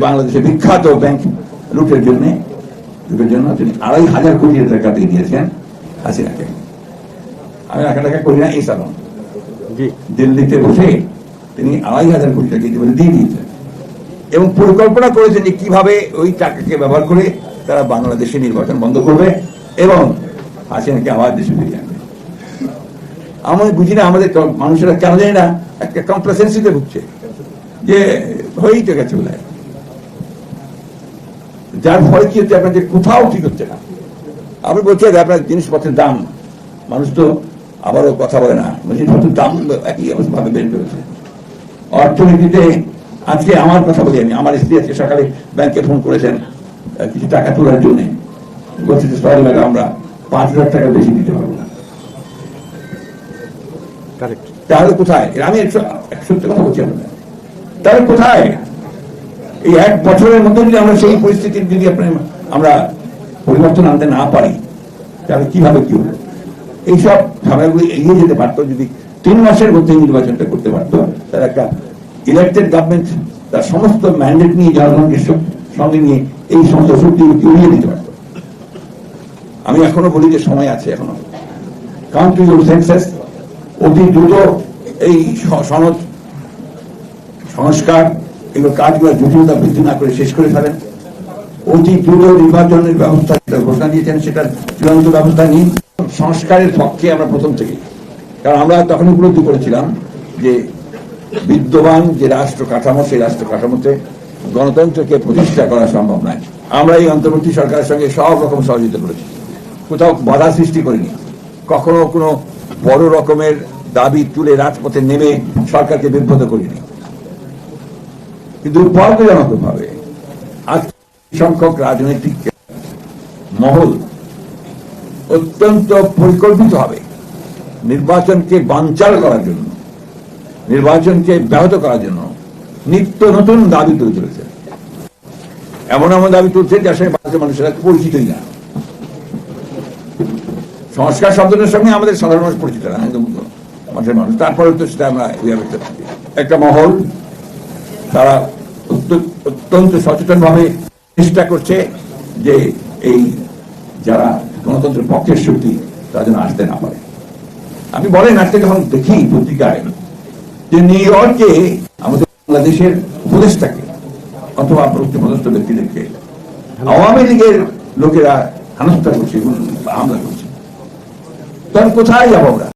বাংলাদেশের বিখ্যাত ব্যাংক লুটের জন্য লুটের জন্য তিনি আড়াই হাজার কোটি টাকা দিয়ে দিয়েছেন হাসিনাকে। আমি এক টাকা করি না এই সালন। দিল্লিতে বসে তিনি আড়াই হাজার কোটি টাকা ইতিমধ্যে দিয়ে দিয়েছেন। এবং পরিকল্পনা করেছেন যে কীভাবে ওই টাকাকে ব্যবহার করে তারা বাংলাদেশে নির্বাচন বন্ধ করবে এবং হাসিনাকে আবার দেশে ফিরিয়ে আনবে। আমি বুঝি না আমাদের মানুষেরা কেন জানি না একটা কমপ্লেসেন্সিতে ভুগছে। যে হয়েই তো গেছে বলে যার ফলে কি হচ্ছে আপনাদের কোথাও ঠিক হচ্ছে না। আপনি বলছেন যে আপনার জিনিসপত্রের দাম মানুষ তো আবারও কথা বলে না জিনিসপত্রের দাম একই ভাবে বেড়ে চলেছে। অর্থনীতিতে আজকে আমার কথা বলি আমি আমার স্ত্রী আজকে সকালে ব্যাংকে ফোন করেছেন কিছু টাকা তোলার জন্য। বলছে যে সরি ম্যাডাম আমরা পাঁচ হাজার টাকা বেশি দিতে পারব না। তাহলে কোথায়? আমি একশো- একশো কথা বলছি আপনাদের তাহলে কোথায়? এই এক বছরের মধ্যে যদি আমরা সেই পরিস্থিতির যদি আমরা পরিবর্তন আনতে না পারি, তাহলে কীভাবে কি হবে? এইসব ঝামেলাগুলি এগিয়ে যেতে পারতো যদি তিন মাসের মধ্যে নির্বাচনটা করতে পারতো। তার একটা ইলেক্টেড গভর্নমেন্ট তার সমস্ত ম্যান্ডেট নিয়ে জনগণকে সঙ্গে নিয়ে এই সমস্ত শক্তিগুলিকে উড়িয়ে দিতে পারতো। আমি এখনও বলি যে সময় আছে এখনও। কাউন্ট্রি সেন্সাস অতি দ্রুত এই সনদ, সংস্কার এগুলো কাজগুলো জটিলতা বৃদ্ধি না করে শেষ করে ফেলেন। অতি দ্রুত নির্বাচনের ব্যবস্থা যেটা ঘোষণা দিয়েছেন, সেটার চূড়ান্ত ব্যবস্থা নিন। সংস্কারের পক্ষে আমরা প্রথম থেকে। কারণ আমরা তখন উপলব্ধি করেছিলাম যে বিদ্যমান যে রাষ্ট্র কাঠামো, সেই রাষ্ট্র কাঠামোতে গণতন্ত্রকে প্রতিষ্ঠা করা সম্ভব নয়। আমরা এই অন্তর্বর্তী সরকারের সঙ্গে সব রকম সহযোগিতা করেছি। কোথাও বাধা সৃষ্টি করিনি। কখনো কোনো বড় রকমের দাবি তুলে রাজপথে নেমে সরকারকে বিব্রত করিনি। কিন্তু দুর্ভাগ্যজনক ভাবে আজ সংখ্যক রাজনৈতিক মহল অত্যন্ত পরিকল্পিত হবে নির্বাচনকে বানচাল করার জন্য, নির্বাচনকে ব্যাহত করার জন্য। নিত্য নতুন দাবি তুলে চলেছে এমন এমন দাবি তুলছে যার সঙ্গে বাংলাদেশের মানুষেরা পরিচিতই না। সংস্কার শব্দটার সঙ্গে আমাদের সাধারণ মানুষ পরিচিত না মানুষের মানুষ। তারপরে তো সেটা আমরা একটা মহল, তারা অত্যন্ত সচেতন ভাবে চেষ্টা করছে যে এই যারা গণতন্ত্রের পক্ষের শক্তি, তারা যেন আসতে না পারে। আমি বলেন, আজকে যখন দেখি পত্রিকায় যে নিউ ইয়র্কে আমাদের বাংলাদেশের উপদেশটাকে অথবা প্রতিপদস্থ ব্যক্তিদেরকে আওয়ামী লীগের লোকেরা হেনস্থা করছে হামলা করছে। তখন কোথায় যাব আমরা?